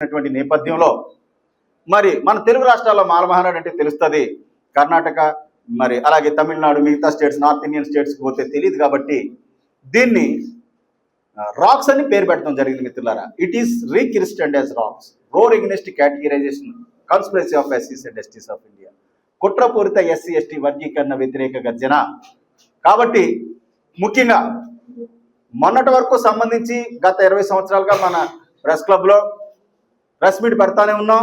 ఉన్నటువంటి నేపథ్యంలో మరి మన తెలుగు రాష్ట్రాల్లో మాలమహానాడు అంటే తెలుస్తుంది. కర్ణాటక మరి అలాగే తమిళనాడు మిగతా స్టేట్స్ నార్త్ ఇండియన్ స్టేట్స్కి పోతే తెలియదు కాబట్టి దీన్ని రాక్స్ అని పేరు పెట్టడం జరిగింది మిత్రులారా. It is rechristened as rocks roar against categorization conspiracy of ఎస్సీస్ and STs of India కుట్రపూరిత ఎస్సీ ఎస్టీ వర్గీకరణ వ్యతిరేక గర్జన. కాబట్టి ముఖ్యంగా మొన్నటి వరకు సంబంధించి గత ఇరవై సంవత్సరాలుగా మన ప్రెస్ క్లబ్లో ప్రెస్ మీట్ పెడతానే ఉన్నాం.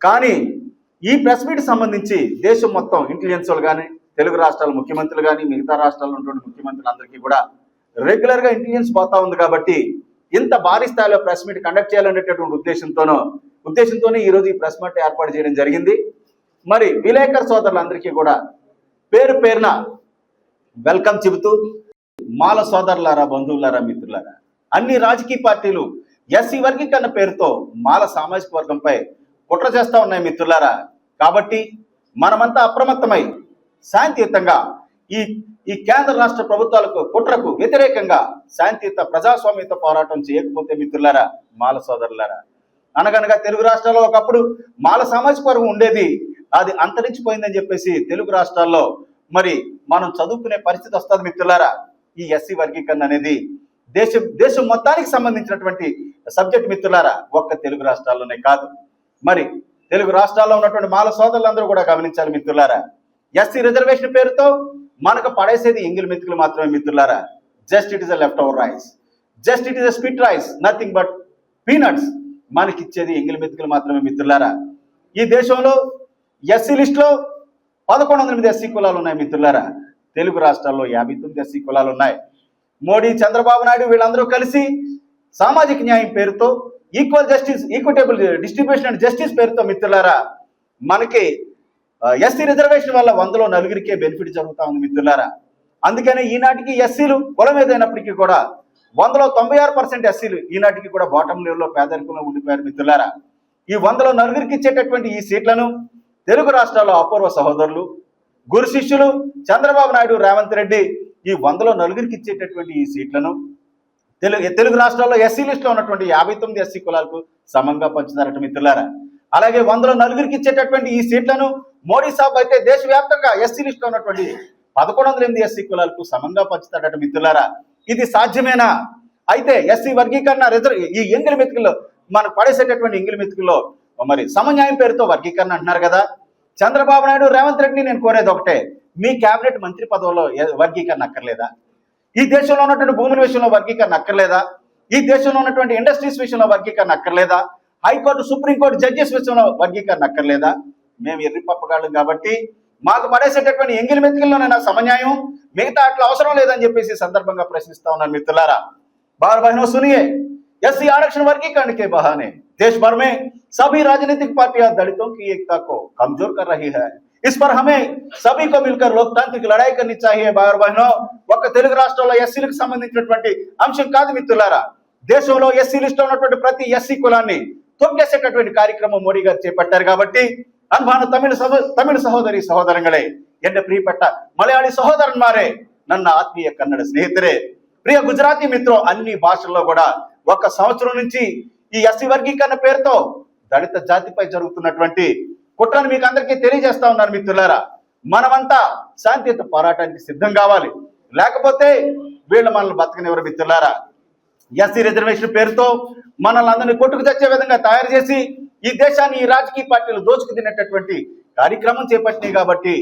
కానీ ఈ ప్రెస్ మీట్ సంబంధించి దేశం మొత్తం ఇంటెలిజెన్స్ వాళ్ళు కానీ తెలుగు రాష్ట్రాల ముఖ్యమంత్రులు కానీ మిగతా రాష్ట్రాల్లో ఉన్నటువంటి ముఖ్యమంత్రులందరికీ కూడా రెగ్యులర్గా ఇంటెలిజెన్స్ పోతా ఉంది కాబట్టి ఇంత భారీ స్థాయిలో ప్రెస్ మీట్ కండక్ట్ చేయాలనేటటువంటి ఉద్దేశంతోనో ఉద్దేశంతోనే ఈరోజు ఈ ప్రెస్ మీట్ ఏర్పాటు చేయడం జరిగింది. మరి విలేకర్ సోదరులందరికీ కూడా పేరు పేరున వెల్కమ్ చెబుతూ మాల సోదరులారా బంధువులారా మిత్రులారా అన్ని రాజకీయ పార్టీలు ఎస్సీ వర్గీకరణ పేరుతో మాల సామాజిక వర్గంపై కుట్ర చేస్తా ఉన్నాయి మిత్రులారా. కాబట్టి మనమంతా అప్రమత్తమై శాంతియుతంగా ఈ ఈ కేంద్ర రాష్ట్ర ప్రభుత్వాలకు కుట్రకు వ్యతిరేకంగా శాంతియుత ప్రజాస్వామ్యత పోరాటం చేయకపోతే మిత్రులారా మాల సోదరులారా. అనగనగా తెలుగు రాష్ట్రాల్లో ఒకప్పుడు మాల సామాజిక వర్గం ఉండేది అది అంతరించిపోయిందని చెప్పేసి తెలుగు రాష్ట్రాల్లో మరి మనం చదువుకునే పరిస్థితి వస్తుంది మిత్రులారా. ఈ ఎస్సీ వర్గీకరణ అనేది దేశం దేశం మొత్తానికి సంబంధించినటువంటి సబ్జెక్ట్ మిత్రులారా ఒక్క తెలుగు రాష్ట్రాల్లోనే కాదు. మరి తెలుగు రాష్ట్రాల్లో ఉన్నటువంటి మాల సోదరులందరూ కూడా గమనించాలి మిత్రులారా. ఎస్సీ రిజర్వేషన్ పేరుతో మనకు పడేసేది ఇంగిల్ మిత్రులు మాత్రమే మిత్రులారా. Just it is a left over rice just it is a spit rice nothing but peanuts మనకిచ్చేది ఎంగిల్ మెతుకులు మాత్రమే మిత్రులారా. ఈ దేశంలో ఎస్సీ లిస్టులో పదకొండు వందల ఎనిమిది ఎస్సీ కులాలు ఉన్నాయి మిత్రులారా. తెలుగు రాష్ట్రాల్లో యాభై తొమ్మిది ఎస్సీ కులాలు ఉన్నాయి. మోడీ చంద్రబాబు నాయుడు వీళ్ళందరూ కలిసి సామాజిక న్యాయం పేరుతో equal justice equitable distribution and justice పేరుతో మిత్రులారా మనకి ఎస్సీ రిజర్వేషన్ వల్ల వందలో నలుగురికే బెనిఫిట్ జరుగుతూ ఉంది మిత్రులారా. అందుకనే ఈనాటికి ఎస్సీలు కులం ఏదైనప్పటికీ కూడా వందలో తొంభై ఆరు పర్సెంట్ ఎస్సీలు ఈనాటికి కూడా బాటం లెవెల్లో పేదరికంలో ఉండిపోయారు మిత్రులారా. ఈ వందలో నలుగురికి ఇచ్చేటటువంటి ఈ సీట్లను తెలుగు రాష్ట్రాల్లో అపూర్వ సహోదరులు గురు శిష్యులు చంద్రబాబు నాయుడు రేవంత్ రెడ్డి ఈ వందలో నలుగురికి ఇచ్చేటటువంటి ఈ సీట్లను తెలుగు తెలుగు రాష్ట్రాల్లో ఎస్సీ లిస్టులో ఉన్నటువంటి యాభై తొమ్మిది ఎస్సీ కులాలకు సమంగా పంచుతారట మిత్రులారా. అలాగే వందలో నలుగురికి ఇచ్చేటటువంటి ఈ సీట్లను మోడీ సాబ్ అయితే దేశవ్యాప్తంగా ఎస్సీ లిస్టులో ఉన్నటువంటి పదకొండు వందల ఎనిమిది ఎస్సీ కులాలకు సమంగా పంచుతాడట మిత్రులారా. ఇది సాధ్యమేనా? అయితే ఎస్సీ వర్గీకరణ రిజర్వ్ ఈ ఎంగిలి మెతుకుల్లో మనకు పడేసేటటువంటి ఎంగిలి మెతుకుల్లో మరి సమన్యాయం పేరుతో వర్గీకరణ అంటున్నారు కదా. చంద్రబాబు నాయుడు రేవంత్ రెడ్డిని నేను కోరేది ఒకటే. మీ కేబినెట్ మంత్రి పదవిలో ఏ- వర్గీకరణ అక్కర్లేదా ఈ దేశంలో ఉన్నటువంటి భూముల విషయంలో వర్గీకరణ అక్కర్లేదా ఈ దేశంలో ఉన్నటువంటి ఇండస్ట్రీస్ విషయంలో వర్గీకరణ అక్కర్లేదా హైకోర్టు సుప్రీంకోర్టు జడ్జెస్ విషయంలో వర్గీకరణ అక్కర్లేదా మేము ఎర్రి పప్పగాళ్ళం కాబట్టి మాకు పడేసేటటువంటి ఎంగిలి మెతుకుల్లోనైనా సమన్యాయం మిగతా అట్లా అవసరం లేదని చెప్పేసి ఈ సందర్భంగా ప్రశ్నిస్తా ఉన్నాను మిత్రులారా बार बहनों सुनिए एससी आरक्षण वर्गीकरण के बहाने देश भर में सभी राजनीतिक पार्टियां दलितों की एकता को कमजोर कर रही है इस पर हमें सभी को मिलकर లడాయి కర్ని చాహియే బార్ బహనో ఒక తెలుగు రాష్ట్రంలో ఎస్సీలకు సంబంధించినటువంటి అంశం కాదు మిత్రులారా. దేశంలో ఎస్సీ లిస్ట్ ఉన్నటువంటి ప్రతి ఎస్సీ కులాన్ని తొక్కేసేటటువంటి కార్యక్రమం మోడీ గారు చేపట్టారు కాబట్టి అన్భాన తమిళ సహో తమిళ సహోదరి సహోదరంగళే ఎండ ప్రియపట్ట మలయాళి సహోదరన్మారే నన్న ఆత్మీయ కన్నడ స్నేహితులే. ప్రియ గుజరాతీ మిత్రం అన్ని భాషల్లో కూడా ఒక సంవత్సరం నుంచి ఈ ఎస్సీ వర్గీకరణ పేరుతో దళిత జాతిపై జరుగుతున్నటువంటి కుట్రను మీకు అందరికీ తెలియజేస్తా ఉన్నారు మిత్రులారా. మనమంతా శాంతియుత పోరాటానికి సిద్ధం కావాలి. లేకపోతే వీళ్ళు మనల్ని బతకనివ్వరు మిత్రులారా. ఎస్సీ రిజర్వేషన్ పేరుతో మనల్ని అందరినీ కొట్టుకు తెచ్చే విధంగా తయారు చేసి ఈ దేశాన్ని ఈ రాజకీయ పార్టీలు దోచుకు తినేటటువంటి కార్యక్రమం చేపట్టినాయి కాబట్టి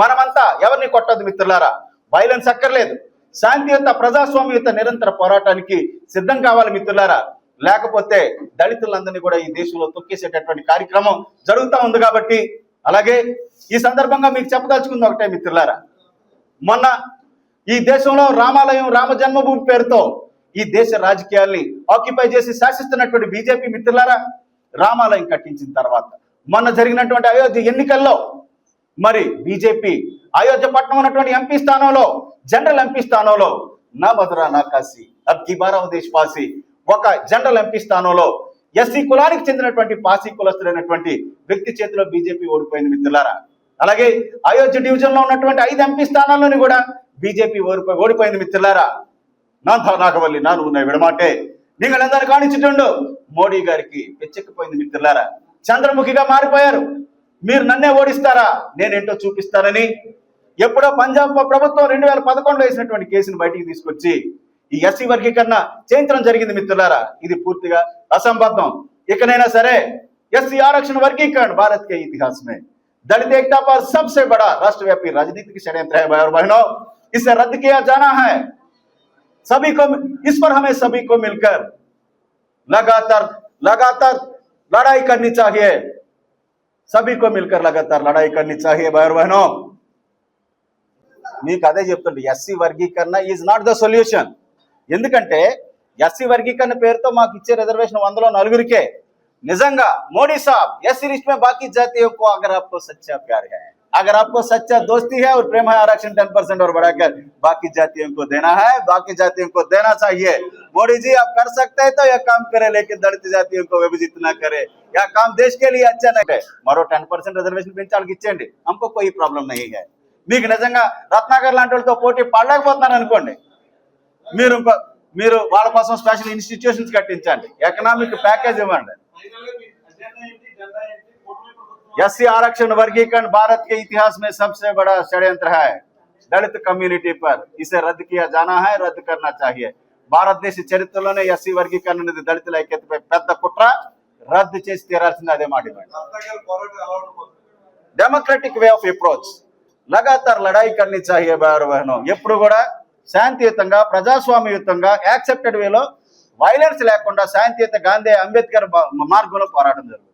మనమంతా ఎవరిని కొట్టదు మిత్రులారా. వైలెన్స్ అక్కర్లేదు. శాంతియుత ప్రజాస్వామ్యత నిరంతర పోరాటానికి సిద్ధం కావాలి మిత్రులారా. లేకపోతే దళితులందరినీ కూడా ఈ దేశంలో తొక్కేసేటటువంటి కార్యక్రమం జరుగుతూ ఉంది కాబట్టి అలాగే ఈ సందర్భంగా మీకు చెప్పదలుచుకుంది ఒకటే మిత్రులారా. మొన్న ఈ దేశంలో రామాలయం రామ జన్మభూమి పేరుతో ఈ దేశ రాజకీయాల్ని ఆక్యుపై చేసి శాసిస్తున్నటువంటి బీజేపీ మిత్రులారా రామాలయం కట్టించిన తర్వాత మొన్న జరిగినటువంటి అయోధ్య ఎన్నికల్లో మరి బీజేపీ అయోధ్య పట్నం ఉన్నటువంటి ఎంపీ స్థానంలో జనరల్ ఎంపీ స్థానంలో నా మధురా నా కాశీ అబ్కి దేశ్ పాసి ఒక జనరల్ ఎంపీ స్థానంలో ఎస్సీ కులానికి చెందినటువంటి పాసి కులస్తులైనటువంటి వ్యక్తి చేతిలో బీజేపీ ఓడిపోయింది మిత్రులారా. అలాగే అయోధ్య డివిజన్లో ఉన్నటువంటి ఐదు ఎంపీ స్థానాల్లోని కూడా బీజేపీ ఓడిపోయి ఓడిపోయింది మిత్రులారా. నా నాగవల్లి నాను ఉన్నాయి విడమాటే. నీళ్ళందరూ కాణించుండు మోడీ గారికి పెచ్చెక్కిపోయింది మిత్రులారా. చంద్రముఖిగా మారిపోయారు. మీరు నన్నే ఓడిస్తారా? నేనేంటో చూపిస్తానని. ఎప్పుడో పంజాబ్ ప్రభుత్వం రెండు వేల పదకొండులో వేసినటువంటి కేసును బయటికి తీసుకొచ్చి एस वर्गीकरण వర్గీకరణ చేయించడం पूर्ति మిత్రులారా. ఇది పూర్తిగా అసంబద్ధం. आरक्षण वर्गीकरण भारत के इतिहास में दलित एकता पर सबसे बड़ा राष्ट्रव्यापी राजनीतिक षड्यंत्र है भाई और बहनों इसे रद्द किया जाना है सभी को इस पर हमें सभी को मिलकर लगातार लगातार लड़ाई करनी चाहिए सभी को मिलकर लगातार लड़ाई करनी चाहिए भाई और बहनों మీకు అదే చెప్తుండే ఎస్సీ వర్గీకరణ ఈజ్ నాట్ ఎందుకంటే ఎస్సీ వర్గీకరణ పేరుతో మాకు ఇచ్చే రిజర్వేషన్ వందలో నలుగురికే నిజంగా మోడీ సాబ్ ఎస్సీ लिस्ट में बाकी जातियों को अगर आपको सच्चा प्यार है अगर आपको सच्चा दोस्ती है और प्रेम है आरक्षण टेन परसेंट और बढ़ाकर बाकी जातियों को देना है बाकी जातियों को देना चाहिए मोदी जी आप कर सकते हैं तो यह काम करे लेकिन दलित जातियों को विभाजित ना करे यह काम देश के लिए अच्छा नहीं है మరో టెన్ పర్సెంట్ రిజర్వేషన్ పెంచి వాళ్ళకి ఇచ్చేయండి हमको कोई प्रॉब्लम नहीं है మీకు నిజంగా రత్నాకర్ లాంటి వాళ్ళతో పోటీ పడలేకపోతున్నారు అనుకోండి మీరు ఇంకో మీరు వాళ్ళ కోసం స్పెషల్ ఇన్స్టిట్యూషన్స్ కట్టించండి ఎకనామిక్ ప్యాకేజ్ ఇవ్వండి एससी आरक्षण वर्गीकरण भारत के इतिहास में सबसे बड़ा षड्यंत्र है दलित कम्युनिटी पर इसे रद्द किया जाना है रद्द करना चाहिए భారతదేశ చరిత్రలోనే ఎస్సీ వర్గీకరణ అనేది దళితుల ఐక్యతపై పెద్ద కుట్ర రద్దు చేసి తీరాల్సింది అదే మాట డెమోక్రటిక్ వే ఆఫ్ అప్రోచ్ లగాతార్ లడాయి కర్నీ చాహియే బారు బహనో ఎప్పుడు కూడా శాంతియుతంగా ప్రజాస్వామ్యయుతంగా యాక్సెప్టెడ్ వేలో వైలెన్స్ లేకుండా శాంతియుత గాంధీ అంబేద్కర్ మార్గంలో పోరాటం జరుగుతుంది.